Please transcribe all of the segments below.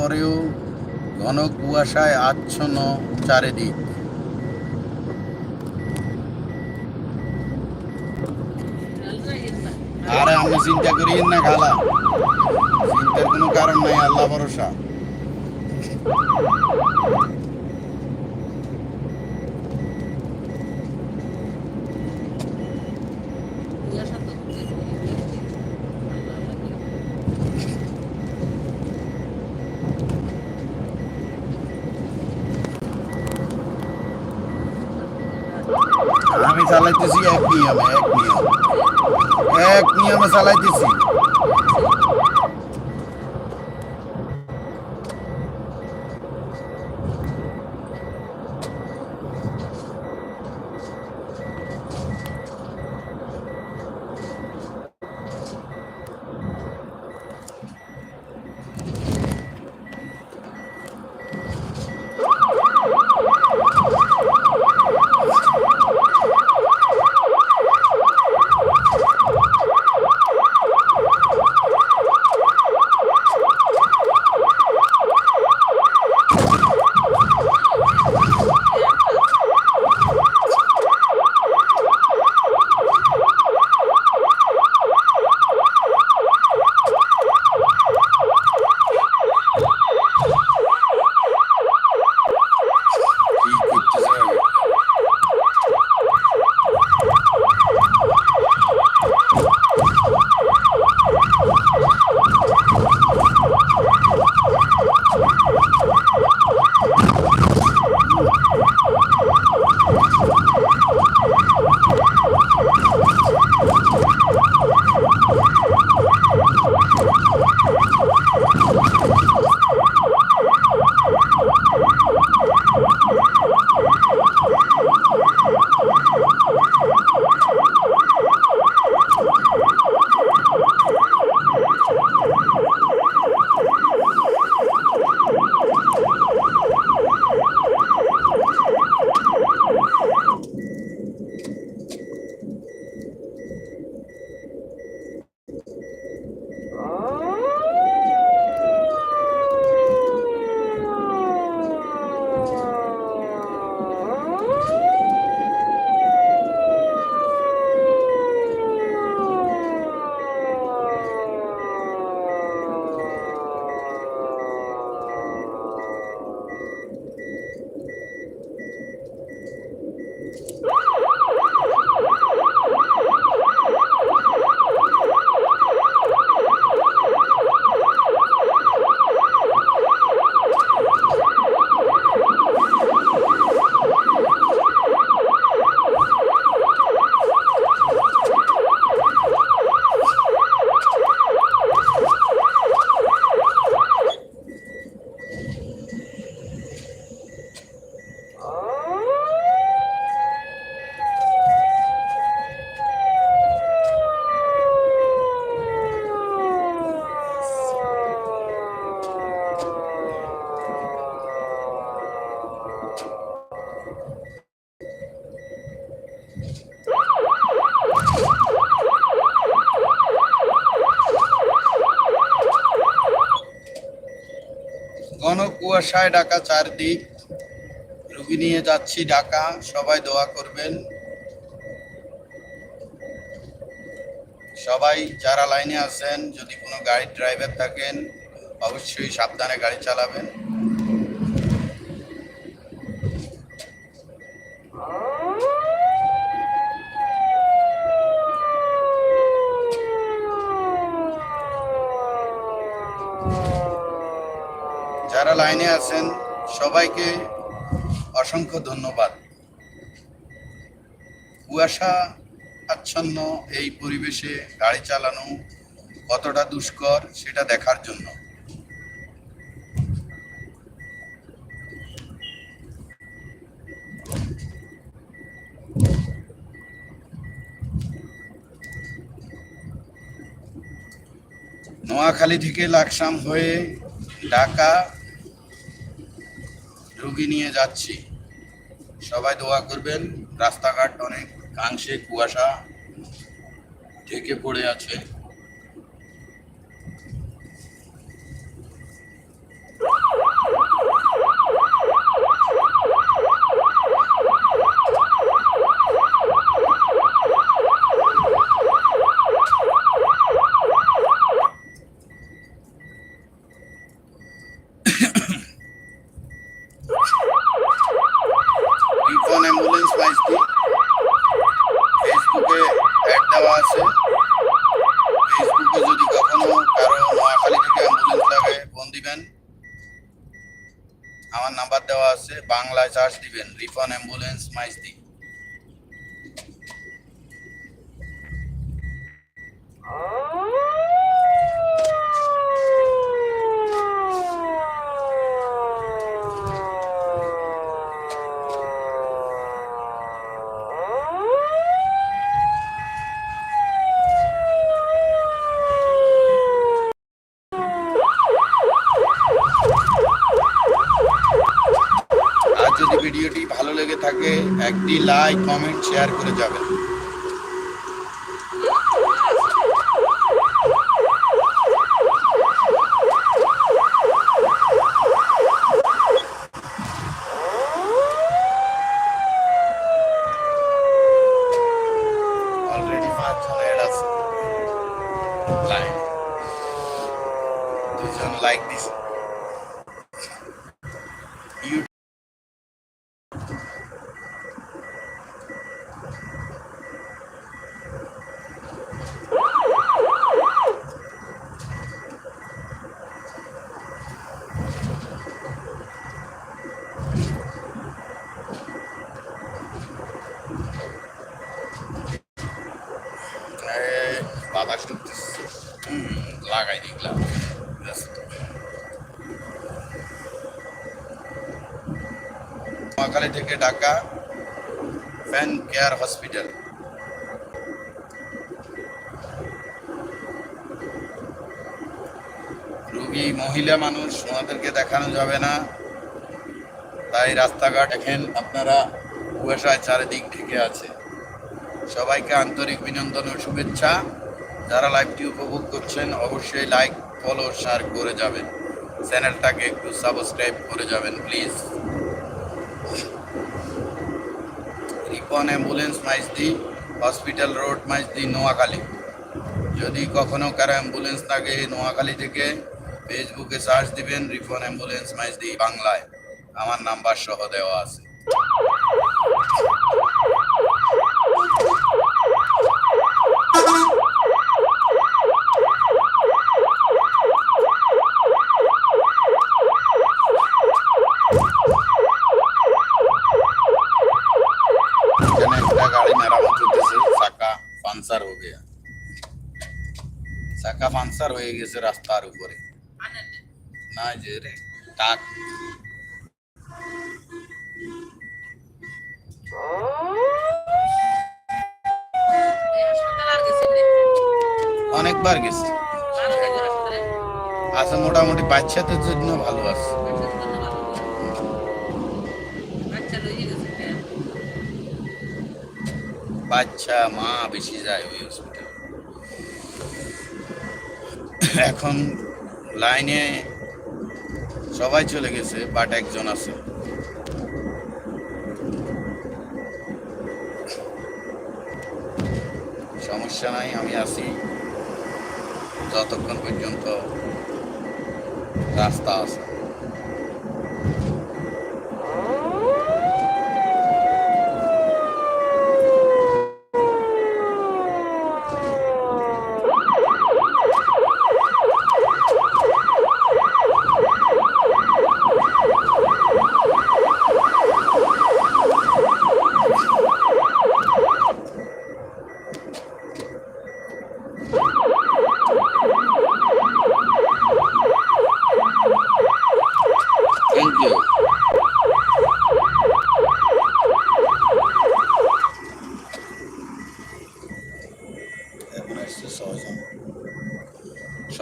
পরেও ঘন কুয়াশায় আচ্ছন্ন চারিদিক। আরে আমি চিন্তা করি না, খালা। চিন্তার কোনো কারণ নাই, আল্লাহ ভরসা। আমি চালাইতেছি এক নিয়মে এক নিয়ম এক নিয়মে চালাইতেছি ঘন ঢাকা চারদিক। রুগী নিয়ে যাচ্ছি ঢাকা, সবাই দোয়া করবেন। সবাই যারা লাইনে আছেন, যদি কোনো গাড়ির ড্রাইভার থাকেন, অবশ্যই সাবধানে গাড়ি চালাবেন যারা লাইনে আছেন, সবাইকে অসংখ্য ধন্যবাদ। কুয়াশা আচ্ছন্ন এই পরিবেশে গাড়ি চালানো কতটা দুষ্কর সেটা দেখার জন্য। নোয়াখালী থেকে লাকসাম হয়ে ঢাকা রুগী নিয়ে যাচ্ছি। সবাই দোয়া করবেন রাস্তাঘাট অনেক কাংশে কুয়াশা ঢেকে পড়ে আছে আমার নাম্বার দেওয়া বাংলায় চার্জ দিবেন রিফন অ্যাম্বুলেন্স মাইজদি আর যদি ভিডিওটি ভালো লেগে থাকে একটি লাইক কমেন্ট শেয়ার করে যাবেন। থেকে ঢাকা ফ্যান কেয়ার হসপিটাল। রুগী মহিলা মানুষ, ওনাদেরকে দেখানো যাবে না। তাই রাস্তাঘাট এখন আপনারা কুয়াশায় চারিদিক ঢেকে আছে। সবাইকে আন্তরিক অভিনন্দন ও শুভেচ্ছা। যারা লাইভটি উপভোগ করছেন, অবশ্যই লাইক, ফলো, শেয়ার করে যাবেন। চ্যানেলটাকে একটু সাবস্ক্রাইব করে যাবেন, please. Ripon ambulance Maijdee hospital road Maijdee Noakhali. যদি কখনও কারও অ্যাম্বুলেন্স থাকে নোয়াখালী থেকে ফেসবুকে সার্চ দিবেন রিফন অ্যাম্বুলেন্স মাইজদি বাংলায়। আমার নাম্বার সহ দেওয়া আছে। গাড়ি মেরামত হতেছে চাকা পাঞ্চার হয়ে গিয়া চাকা গেছে রাস্তার উপরে অনেকবার গেছে আচ্ছা মোটামুটি বাচ্চাদের জন্য ভালো আছে বাচ্চা, মা বেশি যায় ওই হসপিটাল এখন লাইনে সবাই চলে গেছে বাট একজন আছে। সমস্যা নাই, আমি আছি। যতক্ষণ পর্যন্ত রাস্তা আছে।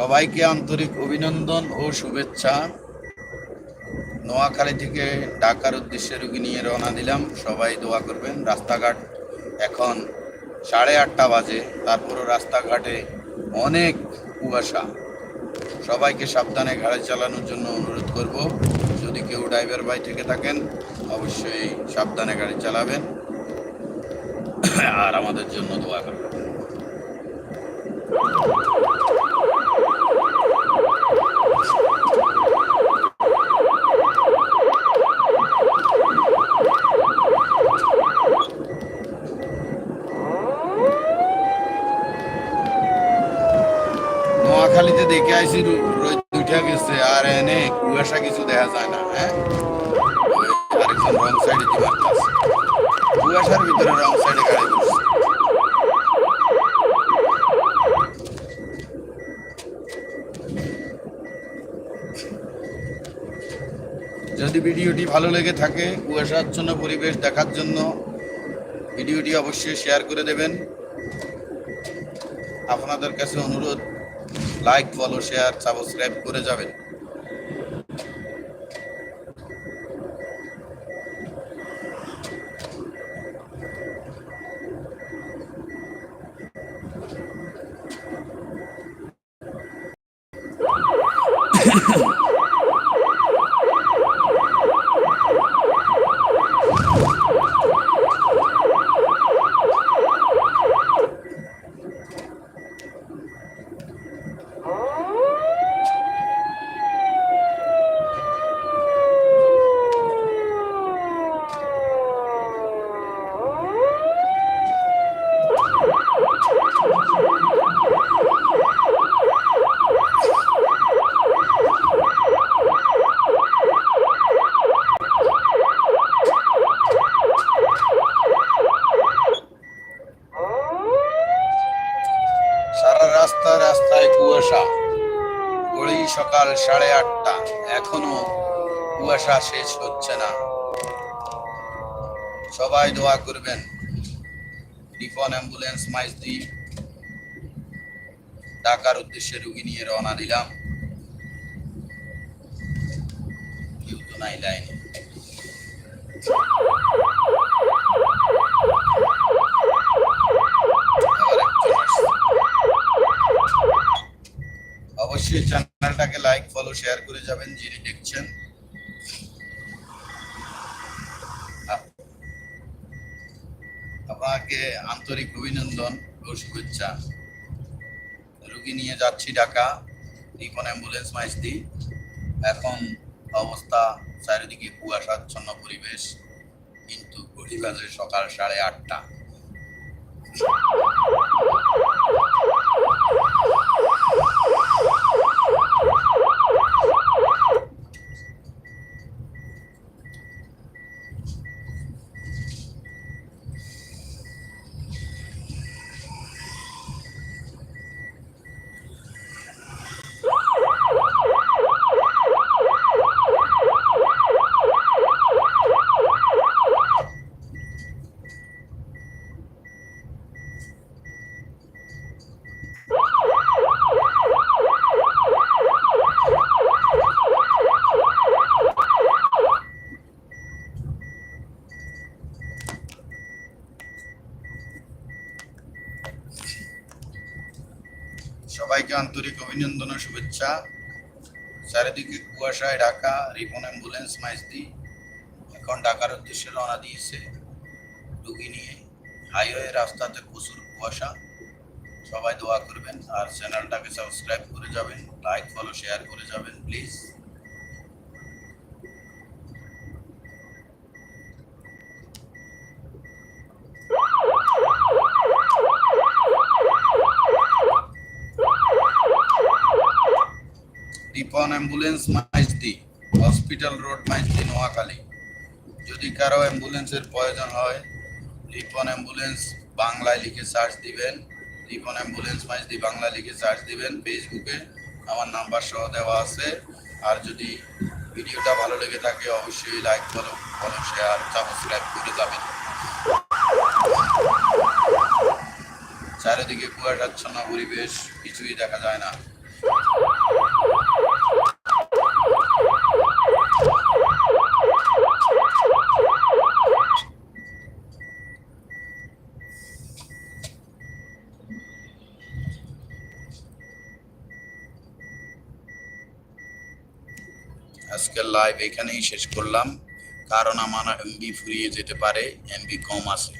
সবাইকে আন্তরিক অভিনন্দন ও শুভেচ্ছা। নোয়াখালী থেকে ঢাকার উদ্দেশ্যে রুগী নিয়ে রওনা দিলাম। সবাই দোয়া করবেন। রাস্তাঘাট এখন সাড়ে আটটা বাজে। তারপরও রাস্তাঘাটে অনেক কুয়াশা। সবাইকে সাবধানে গাড়ি চালানোর জন্য অনুরোধ করব। যদি কেউ ড্রাইভার ভাই থেকে থাকেন, অবশ্যই সাবধানে গাড়ি চালাবেন। আর আমাদের জন্য দোয়া করবেন নোয়াখালীতে দেখে আইসি উঠে গেছে আর এনে কুয়াশা কিছু দেখা যায় না হ্যাঁ কুয়াশার ভিতরে রং সাইডে গাড়ি যদি ভিডিওটি ভালো লেগে থাকে, কুয়াশাচ্ছন্ন পরিবেশ দেখার জন্য ভিডিওটি অবশ্যই শেয়ার করে দেবেন। আপনাদের কাছে অনুরোধ লাইক ফলো শেয়ার সাবস্ক্রাইব করে যাবেন। রাস্তা, রাস্তায় কুয়াশা। ঘড়ি সকাল সাড়ে আটটা। এখনও কুয়াশা শেষ হচ্ছে না। সবাই দোয়া করবেন। রিফন অ্যাম্বুলেন্স মাইজদি ঢাকার উদ্দেশ্যে রুগী নিয়ে রওনা দিলাম। কেউ তো নাই লাইনে। অবশ্যই চ্যানেলটাকে লাইক ফলো শেয়ার করে যাবেন, যিনি দেখছেন। আপনাকে আন্তরিক অভিনন্দন ও শুভেচ্ছা। রুগী নিয়ে যাচ্ছি ঢাকা রিপন অ্যাম্বুলেন্স মাইস্তি। এখন অবস্থা চারিদিকে কুয়াশাচ্ছন্ন পরিবেশ, কিন্তু ঘড়ি বাজে সকাল সাড়ে আটটা সবাইকে আন্তরিক অভিনন্দন শুভেচ্ছা। চারিদিকে কুয়াশায় ঢাকা, রিপন অ্যাম্বুলেন্স, মাইজদি। এখন ঢাকার উদ্দেশ্যে রওনা দিয়েছে রুগী নিয়ে। হাইওয়ে রাস্তাতে প্রচুর কুয়াশা। সবাই দোয়া করবেন আর চ্যানেলটাকে সাবস্ক্রাইব করে যাবেন, লাইক, ফলো, শেয়ার করে যাবেন, প্লিজ রিপন অ্যাম্বুলেন্স মাইজ মাইজদি হসপিটাল রোড মাইজদি নোয়াখালী। যদি কারও অ্যাম্বুলেন্সের প্রয়োজন হয় রিপন অ্যাম্বুলেন্স বাংলায় লিখে সার্চ দিবেন। রিপন অ্যাম্বুলেন্স মাইজ মাইজদি বাংলা লিখে সার্চ দিবেন ফেসবুকে। আমার নাম্বার সহ দেওয়া আছে। আর যদি ভিডিওটা ভালো লেগে থাকে, অবশ্যই like follow follow share subscribe করে যাবেন। চারিদিকে কুয়াশাচ্ছন্ন পরিবেশ, কিছুই দেখা যায় না। লাইভ এখানেই শেষ করলাম। কারণ আমার এমবি ফুরিয়ে যেতে পারে এমবি কম আছে।